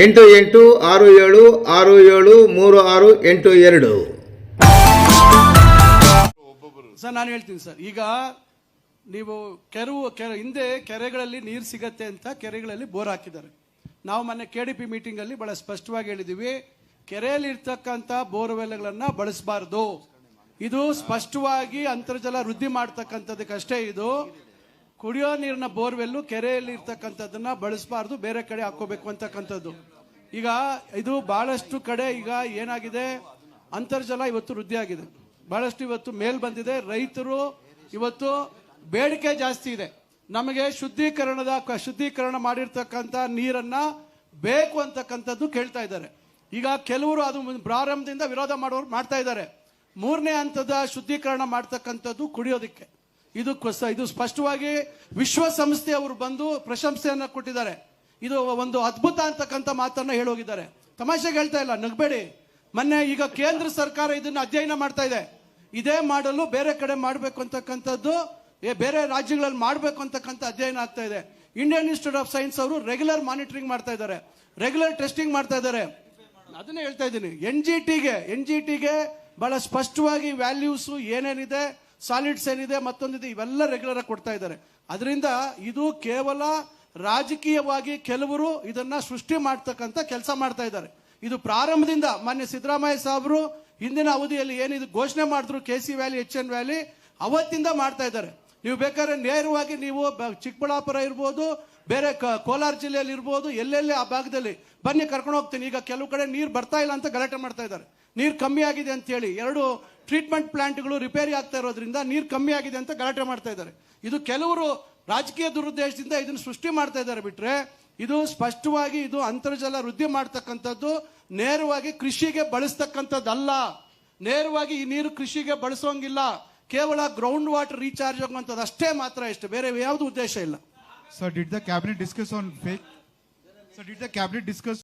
ಎಂಟು ಎಂಟು ಆರು ಏಳು ಆರು ಏಳು ಮೂರು ಆರು ಎಂಟು ಎರಡು. ಸರ್, ನಾನು ಹೇಳ್ತೀನಿ ಸರ್. ಈಗ ನೀವು ಕೆರೆವು ಕೆರೆ, ಹಿಂದೆ ಕೆರೆಗಳಲ್ಲಿ ನೀರು ಸಿಗತ್ತೆ ಅಂತ ಕೆರೆಗಳಲ್ಲಿ ಬೋರ್ ಹಾಕಿದ್ದಾರೆ. ನಾವು ಮೊನ್ನೆ ಕೆ ಡಿ ಪಿ ಮೀಟಿಂಗಲ್ಲಿ ಬಹಳ ಸ್ಪಷ್ಟವಾಗಿ ಹೇಳಿದ್ದೀವಿ ಕೆರೆಯಲ್ಲಿ ಇರ್ತಕ್ಕಂಥ ಬೋರ್ವೆಲ್ಗಳನ್ನು ಬಳಸಬಾರ್ದು. ಇದು ಸ್ಪಷ್ಟವಾಗಿ ಅಂತರ್ಜಲ ವೃದ್ಧಿ ಮಾಡ್ತಕ್ಕಂಥದಕ್ಕಷ್ಟೇ ಇದು. ಕುಡಿಯೋ ನೀರಿನ ಬೋರ್ವೆಲ್ಲು ಕೆರೆಯಲ್ಲಿ ಇರ್ತಕ್ಕಂಥದ್ದನ್ನ ಬಳಸಬಾರ್ದು, ಬೇರೆ ಕಡೆ ಹಾಕೋಬೇಕು ಅಂತಕ್ಕಂಥದ್ದು. ಈಗ ಇದು ಬಹಳಷ್ಟು ಕಡೆ ಈಗ ಏನಾಗಿದೆ, ಅಂತರ್ಜಲ ಇವತ್ತು ವೃದ್ಧಿ ಆಗಿದೆ. ಬಹಳಷ್ಟು ಇವತ್ತು ಮೇಲ್ ಬಂದಿದೆ, ರೈತರು ಇವತ್ತು ಬೇಡಿಕೆ ಜಾಸ್ತಿ ಇದೆ. ನಮಗೆ ಶುದ್ಧೀಕರಣದ ಶುದ್ಧೀಕರಣ ಮಾಡಿರ್ತಕ್ಕಂಥ ನೀರನ್ನ ಬೇಕು ಅಂತಕ್ಕಂಥದ್ದು ಕೇಳ್ತಾ ಇದ್ದಾರೆ. ಈಗ ಕೆಲವರು ಅದು ಪ್ರಾರಂಭದಿಂದ ವಿರೋಧ ಮಾಡೋರು ಮಾಡ್ತಾ ಇದ್ದಾರೆ. ಮೂರನೇ ಹಂತದ ಶುದ್ಧೀಕರಣ ಮಾಡ್ತಕ್ಕಂಥದ್ದು ಕುಡಿಯೋದಕ್ಕೆ. ಇದು ಕೊಸ- ಇದು ಸ್ಪಷ್ಟವಾಗಿ ವಿಶ್ವಸಂಸ್ಥೆ ಅವರು ಬಂದು ಪ್ರಶಂಸೆಯನ್ನು ಕೊಟ್ಟಿದ್ದಾರೆ. ಇದು ಒಂದು ಅದ್ಭುತ ಅಂತಕ್ಕಂಥ ಮಾತನ್ನು ಹೇಳೋಗಿದ್ದಾರೆ. ತಮಾಷೆಗೆ ಹೇಳ್ತಾ ಇಲ್ಲ, ನಗಬೇಡಿ. ಮೊನ್ನೆ ಈಗ ಕೇಂದ್ರ ಸರ್ಕಾರ ಇದನ್ನ ಅಧ್ಯಯನ ಮಾಡ್ತಾ ಇದೆ. ಇದೇ ಮಾಡಲು ಬೇರೆ ಕಡೆ ಮಾಡಬೇಕು ಅಂತಕ್ಕಂಥದ್ದು ಬೇರೆ ರಾಜ್ಯಗಳಲ್ಲಿ ಮಾಡಬೇಕು ಅಂತಕ್ಕಂಥ ಅಧ್ಯಯನ ಆಗ್ತಾ ಇದೆ. ಇಂಡಿಯನ್ ಇನ್ಸ್ಟಿಟ್ಯೂಟ್ ಆಫ್ ಸೈನ್ಸ್ ಅವರು ರೆಗ್ಯುಲರ್ ಮಾನಿಟರಿಂಗ್ ಮಾಡ್ತಾ ಇದ್ದಾರೆ. ರೆಗ್ಯುಲರ್ ಟೆಸ್ಟಿಂಗ್ ಮಾಡ್ತಾ ಇದ್ದಾರೆ. ಅದನ್ನೇ ಹೇಳ್ತಾ ಇದ್ದೀನಿ. ಎನ್ ಜಿ ಟಿಗೆ ಎನ್ ಜಿ ಟಿಗೆ ಬಹಳ ಸ್ಪಷ್ಟವಾಗಿ ವ್ಯಾಲ್ಯೂಸು ಏನೇನಿದೆ ಸಾಲಿಡ್ಸ್ ಏನಿದೆ ಮತ್ತೊಂದಿದೆ ಇವೆಲ್ಲ ರೆಗ್ಯುಲರ್ ಆಗಿ ಕೊಡ್ತಾ ಇದ್ದಾರೆ. ಅದರಿಂದ ಇದು ಕೇವಲ ರಾಜಕೀಯವಾಗಿ ಕೆಲವರು ಇದನ್ನ ಸೃಷ್ಟಿ ಮಾಡ್ತಕ್ಕಂಥ ಕೆಲಸ ಮಾಡ್ತಾ ಇದ್ದಾರೆ. ಇದು ಪ್ರಾರಂಭದಿಂದ ಮಾನ್ಯ ಸಿದ್ದರಾಮಯ್ಯ ಸಾಹೇಬರು ಹಿಂದಿನ ಅವಧಿಯಲ್ಲಿ ಏನಿದು ಘೋಷಣೆ ಮಾಡಿದ್ರು K C valley H N valley ಅವತ್ತಿಂದ ಮಾಡ್ತಾ ಇದ್ದಾರೆ. ನೀವು ಬೇಕಾದ್ರೆ ನೇರವಾಗಿ ನೀವು ಚಿಕ್ಕಬಳ್ಳಾಪುರ ಇರ್ಬೋದು ಬೇರೆ ಕೋಲಾರ ಜಿಲ್ಲೆಯಲ್ಲಿ ಇರ್ಬೋದು, ಎಲ್ಲೆಲ್ಲಿ ಆ ಭಾಗದಲ್ಲಿ, ಬನ್ನಿ ಕರ್ಕೊಂಡು ಹೋಗ್ತೀನಿ. ಈಗ ಕೆಲವು ಕಡೆ ನೀರು ಬರ್ತಾ ಇಲ್ಲ ಅಂತ ಗಲಾಟೆ ಮಾಡ್ತಾ ಇದ್ದಾರೆ. ನೀರು ಕಮ್ಮಿ ಆಗಿದೆ ಅಂತ ಹೇಳಿ ಎರಡು ಟ್ರೀಟ್ಮೆಂಟ್ ಪ್ಲಾಂಟ್ಗಳು ರಿಪೇರಿ ಆಗ್ತಾ ಇರೋದ್ರಿಂದ ನೀರು ಕಮ್ಮಿ ಆಗಿದೆ ಅಂತ ಗಲಾಟೆ ಮಾಡ್ತಾ ಇದ್ದಾರೆ. ಇದು ಕೆಲವರು ರಾಜಕೀಯ ದುರುದ್ದೇಶದಿಂದ ಇದನ್ನು ಸೃಷ್ಟಿ ಮಾಡ್ತಾ ಇದ್ದಾರೆ ಬಿಟ್ರೆ, ಇದು ಸ್ಪಷ್ಟವಾಗಿ ಇದು ಅಂತರ್ಜಲ ವೃದ್ಧಿ ಮಾಡ್ತಕ್ಕಂಥದ್ದು, ನೇರವಾಗಿ ಕೃಷಿಗೆ ಬಳಸ್ತಕ್ಕಂಥದ್ದಲ್ಲ. ನೇರವಾಗಿ ಈ ನೀರು ಕೃಷಿಗೆ ಬಳಸೋಂಗಿಲ್ಲ. ಕೇವಲ ಗ್ರೌಂಡ್ ವಾಟರ್ ರೀಚಾರ್ಜ್ ಆಗುವಂಥದ್ದು ಅಷ್ಟೇ ಮಾತ್ರ ಇಷ್ಟು. ಬೇರೆ ಯಾವುದು ಉದ್ದೇಶ ಇಲ್ಲ. Sir, did the cabinet discuss on fake? Sir, did the cabinet discuss